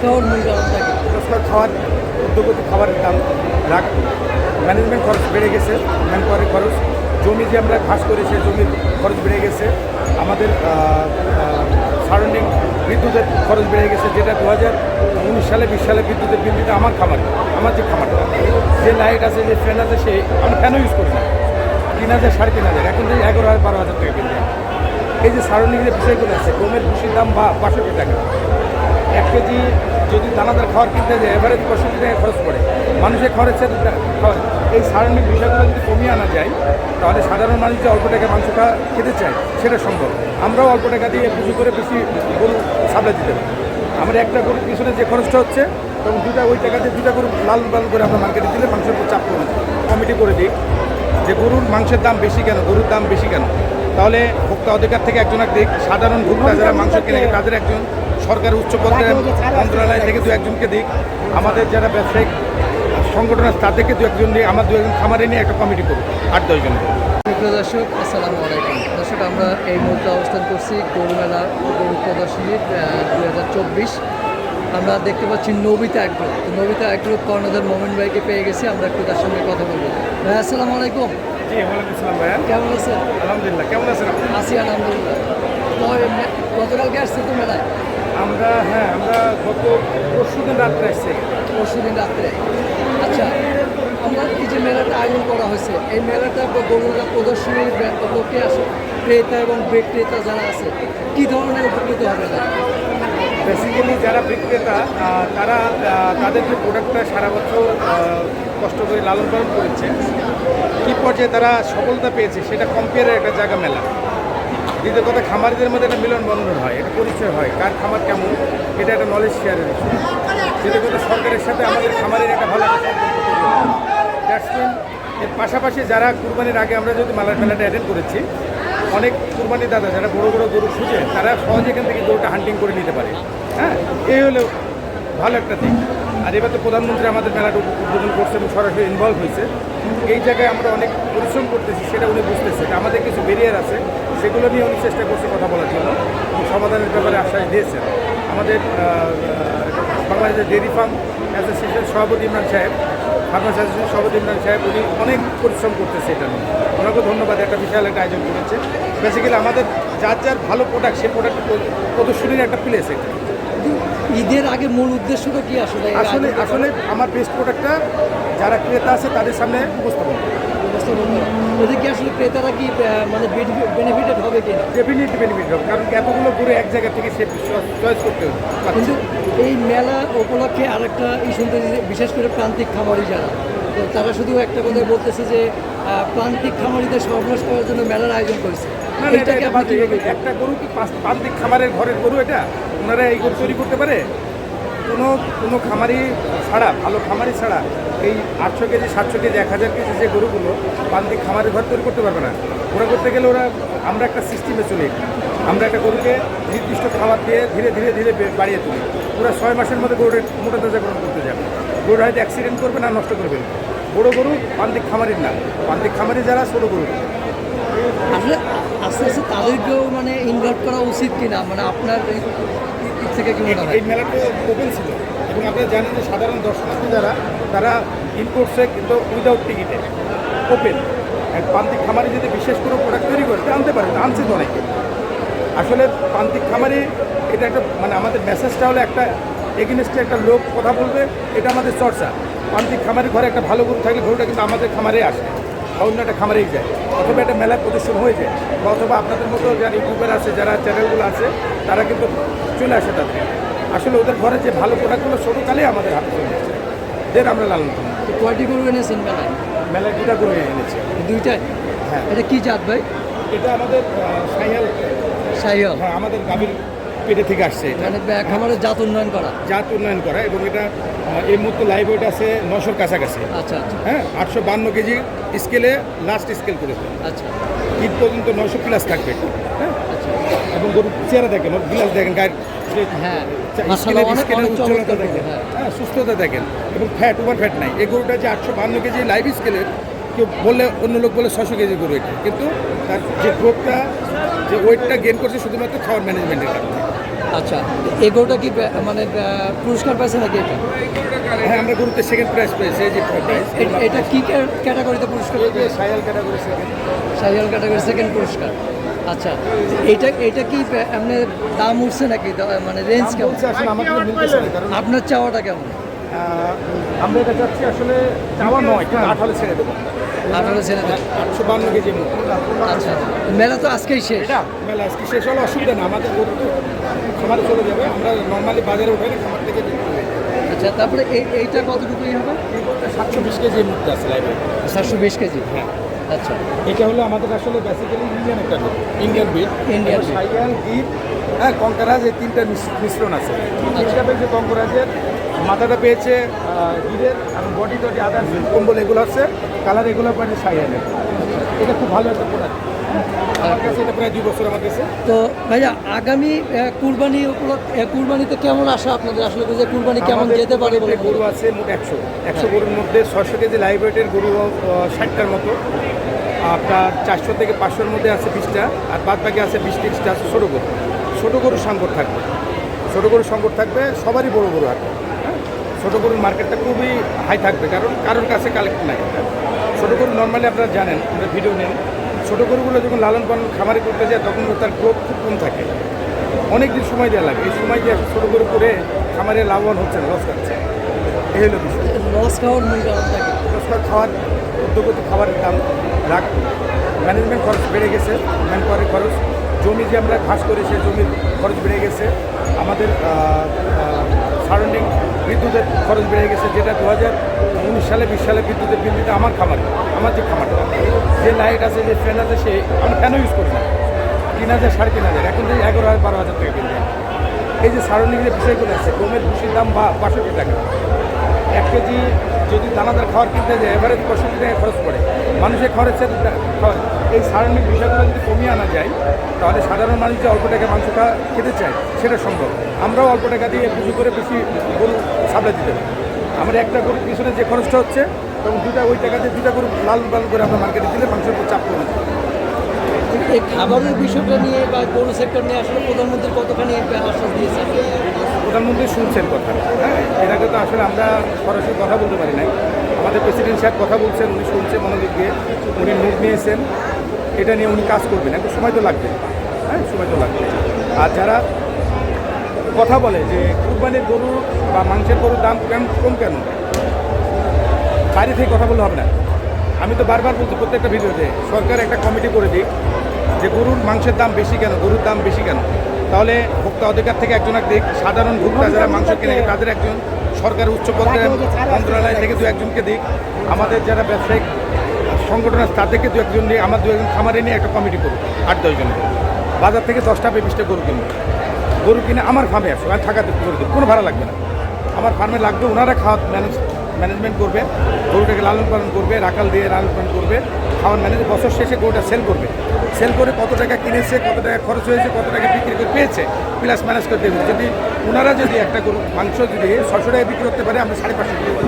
খাওয়ার মূল খাওয়ার খাবারের দাম রাখ ম্যানেজমেন্ট খরচ বেড়ে গেছে, ম্যান পাওয়ারের খরচ। জমি যে আমরা ঘাস করি, সেই জমির খরচ বেড়ে গেছে। আমাদের সারাউন্ডিং বিদ্যুতের খরচ বেড়ে গেছে, যেটা দু হাজার উনিশ সালে, বিশ সালে বিদ্যুতের বিল আমার খামার, আমার যে খামারটা যে লাইট আছে, যে ফ্যান আছে, সে আমি ফ্যানও ইউজ করি না। তিন হাজার, সাড়ে তিন হাজার। এখন যদি এগারো হাজার, বারো হাজার টাকা দেয়। এই যে সারাউন্ডিং যে বিষয়গুলো আছে, গমের ভুষির দাম বা বাষট্টি টাকা, এক কেজি যদি দানাদার খাবার কিনতে যায় এভারেজ পঁয়ষট্টি টাকা খরচ পড়ে। মানুষের খরচের এই সারাউন্ডিং বিষয়গুলো যদি কমিয়ে আনা যায়, তাহলে সাধারণ মানুষ যে অল্প টাকা মাংস খেতে চায়, সেটা সম্ভব। আমরাও অল্প টাকা দিয়ে পুজো করে বেশি গরু সাপ্লাই দিতে পারি। আমরা একটা গরুর পিছনে যে খরচটা হচ্ছে, তখন দুটা ওই টাকা দিয়ে দুটা গরু লাল লাল করে আমরা মার্কেটে দিলে মানুষের উপর চাপ কমে কমিটি করে দিই, যে গরুর মাংসের দাম বেশি কেন, গরুর দাম বেশি কেন? তাহলে ভোক্তা অধিকার থেকে একজন সাধারণ ভোক্তা যারা মাংস কিনে, তাদের একজন সরকার উচ্চ পর্যায়ের মন্ত্রণালয় থেকে দু একজনকে দিক। আমাদের যারা ব্যবসায়িক সংগঠন আছে তাদেরকে দু একজন নিয়ে আমার দু একজন খামারে নিয়ে একটা কমিটি করুক আট দশজন প্রিয় দর্শক আসসালামু আলাইকুম। দর্শক আমরা এই মুহূর্তে অবস্থান করছি গরু মেলা গরু প্রদর্শনীর দুই হাজার চব্বিশ। আমরা দেখতে পাচ্ছি নবিতা তো নবিতা অ্যাগ্রো কর্ণধার মোমেন ভাইকে পেয়ে গেছি আমরা একটু তার সঙ্গে কথা বলব। ভাই আসসালামু আলাইকুম। জি ওয়ালাইকুম আসসালাম ভাইয়া। কেমন আছেন? আলহামদুলিল্লাহ কেমন আছেন আপনি? আছি আলহামদুলিল্লাহ। তো গতকালকে আসছে তো মেলায়? আমরা হ্যাঁ আমরা গত পরশু দিন রাত্রে আসছি। পরশু দিন রাত্রে। আচ্ছা আমরা এই যে মেলাটা আয়োজন করা হয়েছে এই মেলাটা বা গরুরা প্রদর্শনীর লোকে আসে ক্রেতা এবং বিক্রেতা যারা আছে কি ধরনের উপকৃত হবে না বেসিক্যালি যারা বিক্রেতা তারা তাদের যে প্রোডাক্টটা সারা বছর কষ্ট করে লালন পালন করেছে কী পর্যায়ে তারা সফলতা পেয়েছে সেটা কম্পেয়ারের একটা জায়গা মেলা। দ্বিতীয় কথা, খামারিদের মধ্যে একটা মিলন বন্ধন হয় এটা পরিচয় হয়, কার খামার কেমন, এটা একটা নলেজ শেয়ারের বিষয় কথা, সরকারের সাথে আমাদের খামারের একটা ভালো mean, এর পাশাপাশি যারা কুরবানির আগে আমরা যদি মালার মেলাটা অ্যাটেন্ড করেছি, অনেক কুরবানি দাদা যারা বড় বড় গরু খুঁজে, তারা সহজে এখান থেকে গরুটা হান্টিং করে নিতে পারে। হ্যাঁ এই হলো ভালো একটা দিক। আর এবার তো প্রধানমন্ত্রী আমাদের মেলাটা উদ্বোধন করছে এবং সরাসরি ইনভলভ হয়েছে। এই জায়গায় আমরা অনেক পরিশ্রম করতেছি, সেটা উনি বুঝতেছে। আমাদের কিছু ব্যারিয়ার আছে, সেগুলো নিয়ে উনি চেষ্টা করছে কথা বলার জন্য। এবং সমাধানের ব্যাপারে আশ্বাস দিয়েছেন। আমাদের বাংলাদেশের ডেয়ারি ফার্ম অ্যাসোসিয়েশন সভাপতি ইমরান সাহেব ফার্মাস অ্যাসোসিয়েশন সভাপতি ইমরান সাহেব, উনি অনেক পরিশ্রম করতেছে এটা নিয়ে। ওনাকে ধন্যবাদ, একটা বিশাল একটা আয়োজন করেছে। বেসিক্যালি আমাদের যার যার ভালো প্রোডাক্ট সেই প্রোডাক্ট প্রদর্শনীর একটা প্লেস এটা ঈদের আগে মূল উদ্দেশ্যটা কি আসলে? আসলে আসলে আমার বেস্ট প্রোডাক্টটা যারা ক্রেতা আছে তাদের সামনে উপস্থাপন উপস্থাপন করা? ওদের কি আসলে ক্রেতারা কি মানে বেনিফিটেড হবে ডেফিনেটলি বেনিফিট হবে কারণ কি এতগুলো ঘুরে এক জায়গা থেকে সে চয়েস করতে হবে। কিন্তু এই মেলা উপলক্ষে আরেকটা এই শুনতে বিশেষ করে প্রান্তিক খামারি যারা তো তারা শুধু একটা কথা বলতেছে যে প্রান্তিক খামারিদের সর্বনাশ করার জন্য মেলার আয়োজন করেছে? একটা গরু কি প্রান্তিক খামারের ঘরের গরু এটা? ওনারা এই গরু তৈরি করতে পারে? কোনো কোনো খামারি ছাড়া, ভালো খামারি ছাড়া এই আটশো কেজি, সাতশো কেজি, এক হাজার কেজি যে গরুগুলো প্রান্তিক খামারের ঘর তৈরি করতে পারবে না। ওরা করতে গেলে ওরা, আমরা একটা সিস্টেমে চলি। আমরা একটা গরুকে নির্দিষ্ট খাবার দিয়ে ধীরে ধীরে ধীরে বাড়িয়ে তুলি। ওরা ছয় মাসের মধ্যে গরুটা মোটা তাজাকরণ করতে যাবে। গরুটা হয়তো অ্যাক্সিডেন্ট করবে না নষ্ট করবে। বড় গরু প্রান্তিক খামারির না। প্রান্তিক খামারি যারা, ছোটো গরু। আস্তে আস্তে তাদেরকেও মানে ইনভলভ করা উচিত কিনা? মানে আপনার থেকে কি মনে হয়? এই মেলাটা ওপেন ছিল। এবং আপনারা জানেন যে সাধারণ দর্শনার্থী যারা তারা ইন করছে কিন্তু উইদাউট টিকিটে ওপেন প্রান্তিক খামারি যদি বিশেষ করে প্রোডাক্ট তৈরি করে আনতে পারে আনছে তো অনেকে। আসলে প্রান্তিক খামারি এটা একটা মানে আমাদের মেসেজটা হলো একটা এগেনস্টে একটা লোক কথা বলবে এটা আমাদের চর্চা। প্রান্তিক খামারি ঘরে একটা ভালো গরু থাকলে গরুটা কিন্তু আমাদের খামারে আসে অন্য একটা খামারেই যায়। অথবা একটা মেলায় প্রদর্শন হয়ে যায় অথবা আপনাদের মতো যারা ইউটিউবার আছে যারা চ্যানেলগুলো আছে তারা কিন্তু চলে আসে তাদের। আসলে ওদের ঘরে যে ভালো প্রোডাক্টগুলো ছোটোকালেই আমাদের হাতে চলে আসে। দের আমরা লালন করি। কয়টি গরু এনেছেন মেলায়? মেলায় দুটা গরু এনেছে। দুইটাই? হ্যাঁ। এটা কী জাত ভাই? এটা আমাদের সাইয়াল। সাইয়াল। হ্যাঁ আমাদের গাভীর পেটে থেকে আসছে মানে খামারের জাত উন্নয়ন করা। জাত উন্নয়ন করা এবং এটা এই মুহূর্তে লাইভ ওয়েট আছে নশোর কাছাকাছি। আচ্ছা আচ্ছা। হ্যাঁ আটশো বান্ন কেজি স্কেলে লাস্ট স্কেল করেছে আচ্ছা। ঈদ পর্যন্ত নশো প্লাস থাকবে। হ্যাঁ? আচ্ছা। এবং গরুর চেহারা দেখেন বিলাস দেখেন গায়ের হ্যাঁ দেখেন। হ্যাঁ। হ্যাঁ সুস্থতা দেখেন। এবং ফ্যাট ওভার ফ্যাট নাই। এই গরুটা যে আটশো বান্ন কেজি লাইভ স্কেলের কেউ বললে অন্য লোক বলে ছশো কেজি গরু এটা। কিন্তু তার যে গ্রোথটা যে ওয়েটটা গেন করছে শুধুমাত্র খাওয়ার ম্যানেজমেন্টের কারণে আচ্ছা এগোটা কি মানে পুরস্কার পাইছে নাকি এটা? হ্যাঁ আমরা গরুতে সেকেন্ড প্রাইজ পেয়েছি এই যে এটা কি ক্যা- ক্যাটাগরিতে পুরস্কার এই যে সায়াল ক্যাটাগরি সেকেন্ড সাইকেল ক্যাটাগরি সেকেন্ড পুরস্কার। আচ্ছা এটা এটা কি এমনি দাম উঠছে নাকি? মানে রেঞ্জ কেমন? আপনার চাওয়াটা কেমন? আমরা এটা চাচ্ছি আসলে চাওয়া নয় আট হলে ছেড়ে দেবো। আঠারো দেন আটশো বান্ন কেজি মতো। আচ্ছা মেলা তো আজকেই শেষ। এটা মেলা আজকে শেষ হলে অসুবিধা না আমাদের গরু তো খামারে চলে যাবে। আমরা নর্মালি বাজারে উঠে খামার থেকে আচ্ছা তারপরে এই এইটা কতটুকুই হবে? সাতশো বিশ কেজি মুক্ত আছে সাতশো বিশ কেজি? হ্যাঁ। আচ্ছা। এটা হলো আমাদের আসলে বেসিক্যালি ইন্ডিয়ান একটা ইন্ডিয়ান বিট breed। সাইয়াল গির হ্যাঁ কঙ্কারাজ এই তিনটা মিশ- মিশ্রণ আছে। এটা পেয়েছে কঙ্করাজের মাথাটা পেয়েছে আহ, গিরের আর বডি টডি আদার কম্বল এগুলো আছে কালার এগুলো পেয়েছে সাইয়ালের এটা খুব ভালো একটা প্রোডাক্ট আমার কাছে এটা প্রায় দুই বছর আমার কাছে। তো ভাইয়া আগামী কুরবানি উপলক্ষে কুরবানিতে কেমন আশা আপনাদের? আসলে যে কুরবানি কেমন যেতে পারে বলে গরু আছে মোট একশো। একশো গরুর মধ্যে ছশো কেজি লাইভ ওয়েটের গরু ষাটটার মতো। আপনার চারশো থেকে পাঁচশোর মধ্যে আছে বিশটা আর বাদ বাকি আছে বিশ তিরিশটা আছে ছোটো গরু। ছোটো গরুর সংকট থাকবে। ছোটো গরুর সংকট থাকবে সবারই বড় গরু হাটে হ্যাঁ ছোটো গরুর মার্কেটটা খুবই হাই থাকবে কারণ কারোর কাছে কালেক্ট নাই। ছোটো গরু নর্মালি আপনারা জানেন আমরা ভিডিও নেন ছোটো গরুগুলো যখন লালন পালন খামারে করতে যায় তখন তার গ্রোথ খুব কম থাকে। অনেক দিন সময় দেওয়া লাগে। এই সময় যে ছোটো গরু করে খামারে লাভবান হচ্ছে না লস খাচ্ছে এই হলো বিষয়। লস খাওয়ার মূল কারণটা কি পুরস্কার খাওয়ার উদ্যোগতি খাবারের দাম রাখ ম্যানেজমেন্ট খরচ বেড়ে গেছে ম্যান পাওয়ারের খরচ। জমি যে আমরা ঘাস করি সেই জমির খরচ বেড়ে গেছে। আমাদের সারাউন্ডিং বিদ্যুতের খরচ বেড়ে গেছে, যেটা দু হাজার উনিশ সালে, বিশ সালে বিদ্যুতের বিল দিতে আমার খামার, আমার যে খামারটা, যে লাইট আছে, যে ফ্যান আছে, সে আমি ফ্যানও ইউজ করি না। তিন হাজার, সাড়ে তিন হাজার, এখন যে এগারো হাজার, বারো হাজার টাকা বিল দেয়। এই যে সারাউন্ডিং যে বিষয়গুলো আছে, গমের ভুষির দাম বা বাষট্টি টাকা। এক কেজি যদি দানাদার খাবার কিনতে যায় এভারেজ পঁয়ষট্টি টাকা খরচ পড়ে। মানুষের খরচ এই সাধারণ বিষয়গুলো যদি কমিয়ে আনা যায় তাহলে সাধারণ মানুষ যে অল্প টাকা মাংস খা- খেতে চায় সেটা সম্ভব। আমরাও অল্প টাকা দিয়ে পুজো করে বেশি গরু সাপ্লাই দিতে পারি। আমরা একটা গরুর পিছনে যে খরচটা হচ্ছে এবং দুটা ওই টাকা দিয়ে দুটা গরু লাল পালন করে আমরা মার্কেটে দিলে মাংসের উপর চাপ কমে যায়। এই খাবারের বিষয়টা নিয়ে বা গরু সেক্টর নিয়ে আসলে প্রধানমন্ত্রী কতখানি আশ্বাস দিয়েছে প্রধানমন্ত্রী শুনছেন কথা। হ্যাঁ এর আগে তো আসলে আমরা সরাসরি কথা বলতে পারি নাই। আমাদের প্রেসিডেন্ট সাহেব কথা বলছেন উনি শুনছেন মনোযোগ দিয়ে। উনি নোট নিয়েছেন এটা নিয়ে উনি কাজ করবেন। একটু সময় তো লাগবে। হ্যাঁ সময় তো লাগবে। আর যারা কথা বলে যে কুরবানির গরু বা মাংসের গরুর দাম কেন কম কেন? বাইরে থেকে কথা বললে হবে না। আমি তো বারবার বলছি প্রত্যেকটা ভিডিওতে সরকার একটা কমিটি করে দিক যে গরুর মাংসের দাম বেশি কেন গরুর দাম বেশি কেন? তাহলে ভোক্তা অধিকার থেকে একজন এক দিক। সাধারণ ভোক্তা যারা মাংস কিনে তাদের একজন সরকারের উচ্চ পর্যায়ে মন্ত্রণালয় থেকে দু একজনকে দিক। আমাদের যারা ব্যবসায়িক সংগঠন আছে তাদেরকে দু একজন নিয়ে, আমার দু একজন খামারে নিয়ে একটা কমিটি করুক, আট দশজন বাজার থেকে দশটা বিশটা গরু কিনবো গরু কিনে আমার ফার্মে আসো আর থাকাতে করে দেবো কোনো ভাড়া লাগবে না। আমার ফার্মে লাগবে, ওনারা খাওয়া ম্যানেজ ম্যানেজমেন্ট করবে, গরুটাকে লালন পালন করবে, রাখাল দিয়ে লালন পালন করবে, খাওয়ার ম্যানেজ বছর শেষে গরুটা সেল করবে। সেল করে কত টাকা কিনেছে, কত টাকা খরচ হয়েছে, কত টাকা বিক্রি করে পেয়েছে প্লাস ম্যানেজ করতে হবে যদি ওনারা যদি একটা গরু, মাংস যদি ছশো টাকা বিক্রি করতে পারে, আমরা সাড়ে পাঁচশো দেবো।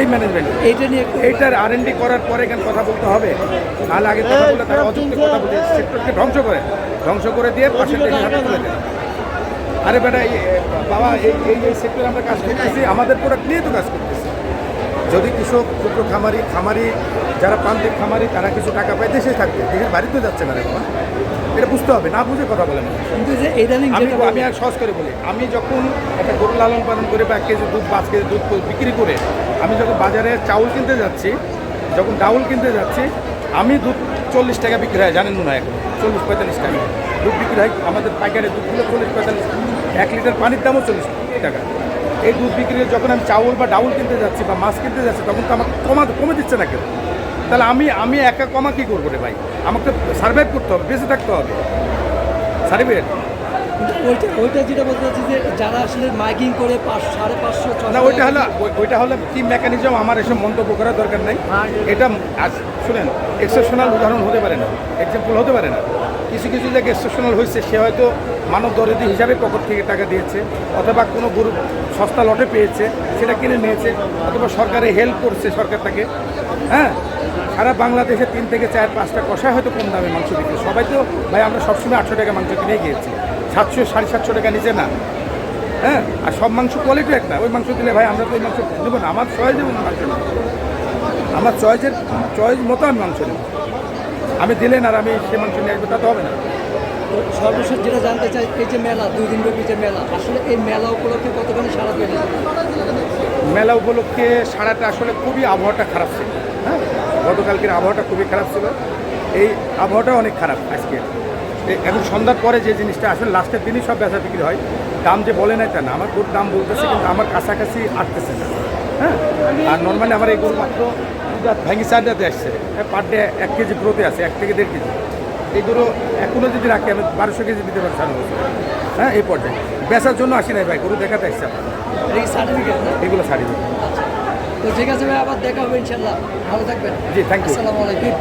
এই ম্যানেজমেন্ট এইটা নিয়ে এইটার আর এন করার পরে কেন কথা বলতে হবে। তাহলে আগে কথা বলে তারা অযুক্তি কথা বলে সেক্টরকে ধ্বংস করে। ধ্বংস করে দিয়ে পার্সেন্টেজ হাতে তুলে দেয়। আরে বেটা বাবা এই এই এই সেক্টরে আমরা কাজ করতেছি আমাদের প্রোডাক্ট নিয়ে তো কাজ করতেছি। যদি কৃষক ক্ষুদ্র খামারি খামারি যারা প্রান্তিক খামারি তারা কিছু টাকা পায় দেশে থাকবে। দেশের বাড়িতে যাচ্ছে না রে বাবা। এটা বুঝতে হবে না বুঝে কথা বলে না। কিন্তু যে ইদানিং আমি আমি আর সহজ করে বলি আমি যখন একটা গরু লালন পালন করে বা এক কেজি দুধ পাঁচ কেজি দুধ বিক্রি করে আমি যখন বাজারে চাউল কিনতে যাচ্ছি, যখন ডাউল কিনতে যাচ্ছি, আমি দুধ চল্লিশ টাকা বিক্রি হয়, জানেন না এখন? চল্লিশ, পঁয়তাল্লিশ টাকা। দুধ বিক্রি হয়, আমাদের পাইকারি কিলো চল্লিশ, পঁয়তাল্লিশ। এক লিটার পানির দামও চল্লিশ টাকা। এই দুধ বিক্রি যখন আমি চাউল বা ডাউল কিনতে যাচ্ছি বা মাছ কিনতে যাচ্ছি, তখন তো আমাকে কমা, কমে দিচ্ছে না কেউ। তাহলে আমি আমি একা কমা কী করব রে ভাই? আমাকে সার্ভাইভ করতে হবে, বেঁচে থাকতে হবে। কিন্তু ওইটা ওইটা যেটা বলতে চাচ্ছি যে যারা আসলে মাইকিং করে পাঁচ, সাড়ে পাঁচশো না, ওইটা হলো ওই- ওইটা হলো কি মেকানিজম আমার এসব মন্তব্য করার দরকার নাই। এটা আজ, শুনেন এক্সেপশনাল উদাহরণ হতে পারে না। এক্সাম্পল হতে পারে না। কিছু কিছু জায়গায় এক্সেপশনাল হয়েছে, সে হয়তো মানব দরিদ্র হিসাবে পকেট থেকে টাকা দিয়েছে, অথবা কোনো গরু সস্তা লটে পেয়েছে, সেটা কিনে নিয়েছে, অথবা সরকারে হেল্প করছে সরকার তাকে। হ্যাঁ? সারা বাংলাদেশে তিন থেকে চার, পাঁচটা কষায় হয়তো কম দামে মাংস বিক্রি। সবাই তো, ভাই, আমরা সবসময় আটশো টাকা মাংস কিনে গিয়েছি সাতশো সাড়ে সাতশো টাকা নিচে না। হ্যাঁ? আর সব মাংস কোয়ালিটি একটা। ওই মাংস দিলে ভাই আমরা তো ওই মাংস নেব না। আমার চয়েস দেবো না মাংস নেব। আমার চয়েসের চয়েস মতো আমি মাংস নেব। আমি দিলেন আর আমি সে মাংস নিয়ে আসব তা তো হবে না। সর্বশেষ যেটা জানতে চাই এই যে মেলা দুই দিন ব্যাপী যে মেলা আসলে এই মেলা উপলক্ষে কতখানি সারা পেয়ে মেলা উপলক্ষে সারাটা আসলে খুবই আবহাওয়াটা খারাপ ছিল। হ্যাঁ? গতকালকের আবহাওয়াটা খুবই খারাপ ছিল। এই আবহাওয়াটা অনেক খারাপ আজকে। এ- এখন সন্ধ্যার পরে যে জিনিসটা আসলে লাস্টের দিনই সব বেচা বিক্রি হয়। দাম যে বলে নাই তা না আমার গরুর দাম বলতেছে কিন্তু আমার কাছাকাছি আসতেছে না। হ্যাঁ? আর নর্মালি আমার এই গরু মাত্র ভ্যাঙ্গি চারটাতে আসছে। হ্যাঁ পার ডে এক কেজি গ্রোতে আছে এক থেকে দেড় কেজি। এই গরু এখনও যদি রাখি আমি বারোশো কেজি দিতে পারি সারা বছর হ্যাঁ এই পর্যায়ে। বেচার জন্য আসি নাই ভাই গরু দেখাতে আসছে কি সার্টিফিকেট এগুলো ছাড়ি দেবো তো ঠিক আছে ভাই আবার দেখা হবে ইনশাল্লাহ ভালো থাকবেন। জি, thank you. আসসালামু আলাইকুম।